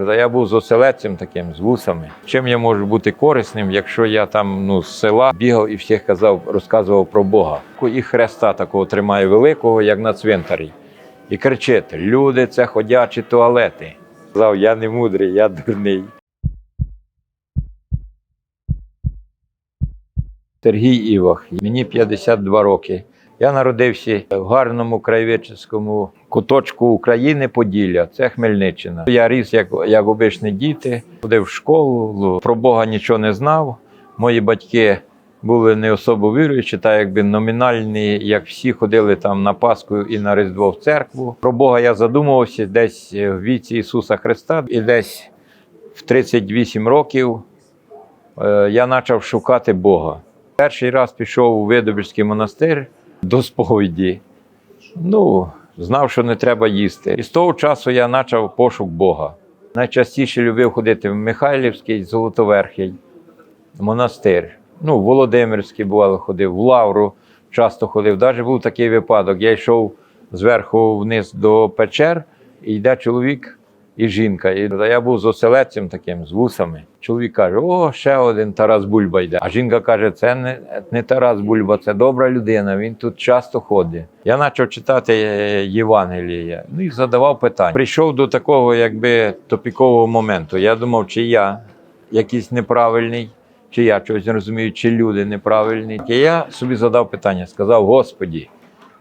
Я був з оселедцем таким, з вусами. Чим я можу бути корисним, якщо я там ну, з села бігав і всіх казав, розказував про Бога. І хреста такого тримає великого, як на цвинтарі. І кричить: люди, це ходячі туалети. Сказав, я не мудрий, я дурний. Сергій Івах, мені 52 роки. Я народився в гарному краєвичському куточку України Поділля, це Хмельниччина. Я ріс як, як обичні діти, ходив в школу, про Бога нічого не знав. Мої батьки були не особо віруючі, та якби номінальні, як всі ходили там на Пасху і на Різдво в церкву. Про Бога я задумувався десь в віці Ісуса Христа, і десь в 38 років е, я почав шукати Бога. Перший раз пішов у Видобірський монастир до сповіді. Ну, знав, що не треба їсти. І з того часу я почав пошук Бога. Найчастіше любив ходити в Михайлівський, Золотоверхий, монастир. Ну, в Володимирський бувало ходив, в Лавру часто ходив. Навіть був такий випадок. Я йшов зверху вниз до печер, і йде чоловік і жінка. І я був з оселедцем таким, з вусами. Чоловік каже: О, ще один Тарас Бульба йде. А жінка каже: це не, не Тарас Бульба, це добра людина. Він тут часто ходить. Я почав читати Євангеліє, ну і задавав питання. Прийшов до такого, якби топікового моменту. Я думав, чи я якийсь неправильний, чи я щось не розумію, чи люди неправильні. І я собі задав питання, сказав: Господі,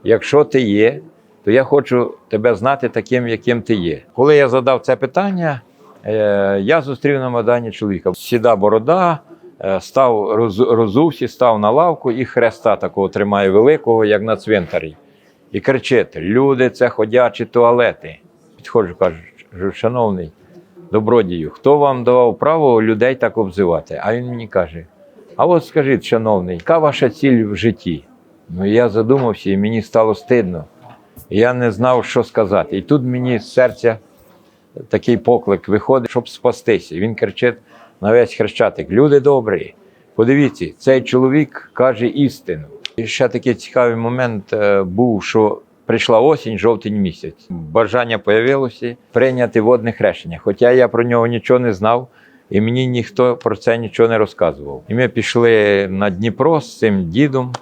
якщо ти є, то я хочу тебе знати таким, яким ти є. Коли я задав це питання, е, я зустрів на Майдані чоловіка. Сіда борода, е, став роз- розувся, став на лавку і хреста такого тримає великого, як на цвинтарі. І кричить: люди, це ходячі туалети. Підходжу, кажу, шановний добродію, хто вам давав право людей так обзивати? А він мені каже: а от скажіть, шановний, яка ваша ціль в житті? Ну я задумався, і мені стало стидно. Я не знав, що сказати. І тут мені з серця такий поклик виходить, щоб спастися. Він кричить на весь хрещатик: Люди добрі, подивіться, цей чоловік каже істину. І ще такий цікавий момент е, був, що прийшла осінь, жовтень місяць. Бажання появилося прийняти водне хрещення. Хоча я про нього нічого не знав. І мені ніхто про це нічого не розказував. І ми пішли на Дніпро з цим дідом,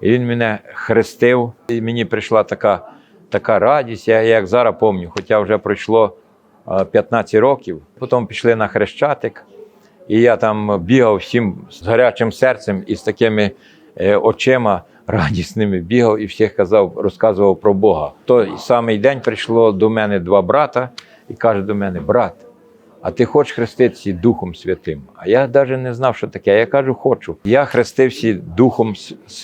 і він мене хрестив. І мені прийшла така, така радість, я як зараз пам'ятаю, хоча вже пройшло е, 15 років. Потім пішли на хрещатик, і я там бігав всім з гарячим серцем і з такими е, очима радісними бігав і всіх казав, розказував про Бога. Той самий день прийшло до мене два брата і каже до мене: брат. А ти хочеш хреститися Духом Святим? А я навіть не знав, що таке. Я кажу, хочу. Я хрестився Духом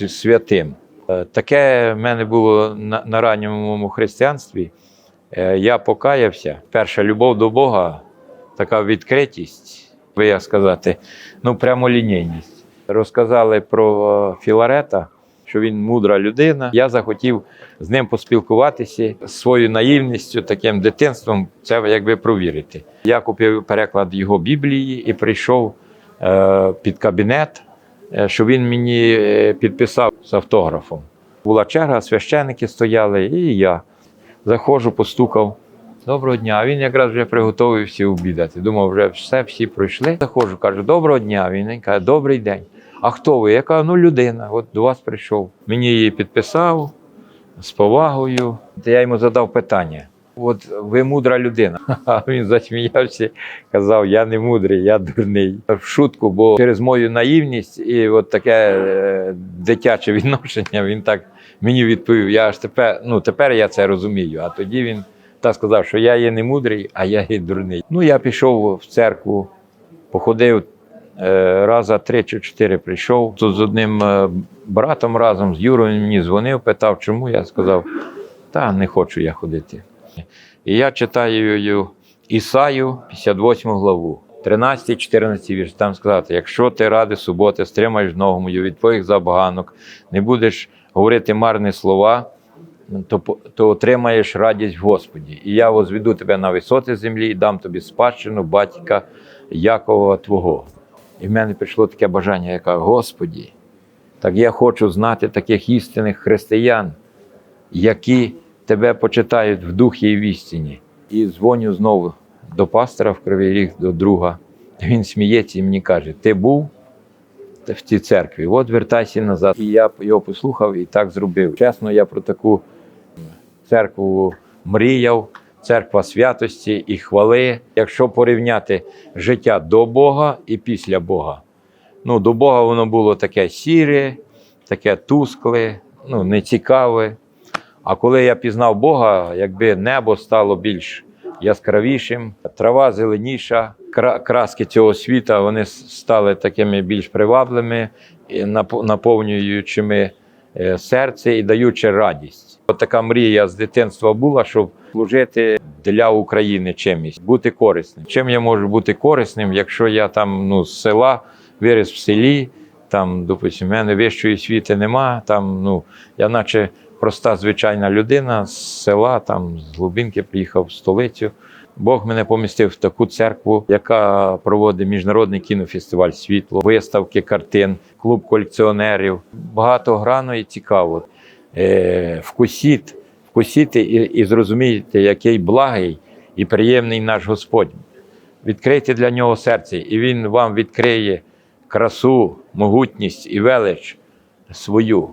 Святим. Е, Таке в мене було на, на ранньому християнстві. Е, Я покаявся. Перша любов до Бога, така відкритість, би я сказати, ну прямолінійність. Розказали про е, Філарета, що він мудра людина. Я захотів з ним поспілкуватися своєю наївністю, таким дитинством, це якби провірити. Я купив переклад його Біблії і прийшов е, під кабінет, що він мені е, підписав з автографом. Була черга, священики стояли, і я заходжу, постукав. Доброго дня. А він якраз вже приготовився обідати. Думав, вже все, всі пройшли. Заходжу, кажу, доброго дня. Він каже, добрий день. А хто ви? Я кажу, ну людина, от до вас прийшов. Мені її підписав з повагою. Я йому задав питання. От ви мудра людина. А він засміявся, казав: Я не мудрий, я дурний. В шутку, бо через мою наївність і от таке е, дитяче відношення він так мені відповів. Я аж тепер, ну тепер я це розумію. А тоді він так сказав, що я є не мудрий, а я є дурний. Ну я пішов в церкву, походив е, раза три чи чотири прийшов. Тут з одним е, братом разом, з Юрою мені дзвонив, питав, чому. Я сказав, та не хочу я ходити. І я читаю Ісаю, 58 главу, 13-14 вірш. Там сказати, якщо ти ради суботи стримаєш ногу мою від твоїх забаганок, не будеш говорити марні слова, то, то отримаєш радість в Господі. І я возведу тебе на висоти землі і дам тобі спадщину батька Якова Твого. І в мене прийшло таке бажання, яке, Господі, так я хочу знати таких істинних християн, які тебе почитають в духі і в істині. І дзвоню знову до пастора в Кривий Ріг, до друга. Він сміється і мені каже: Ти був в цій церкві, от вертайся назад. І я його послухав і так зробив. Чесно, я про таку церкву мріяв, церква святості і хвали. Якщо порівняти життя до Бога і після Бога, ну, до Бога воно було таке сіре, таке тускле, ну, нецікаве. А коли я пізнав Бога, якби небо стало більш яскравішим, трава зеленіша, краски цього світа вони стали такими більш привабливими, наповнюючими е, серце і даючи радість. От така мрія з дитинства була, щоб служити для України чимось, бути корисним. Чим я можу бути корисним, якщо я там ну, з села виріс в селі, там, допустимо, в мене вищої освіти нема, там, ну, я наче проста звичайна людина з села, там, з глибинки приїхав в столицю. Бог мене помістив в таку церкву, яка проводить міжнародний кінофестиваль світло, виставки картин, клуб колекціонерів. Багато грано і цікаво. Е, вкусіть, вкусіти і, і зрозумієте, який благий і приємний наш Господь. Відкрийте для нього серце, і Він вам відкриє красу, могутність і велич свою.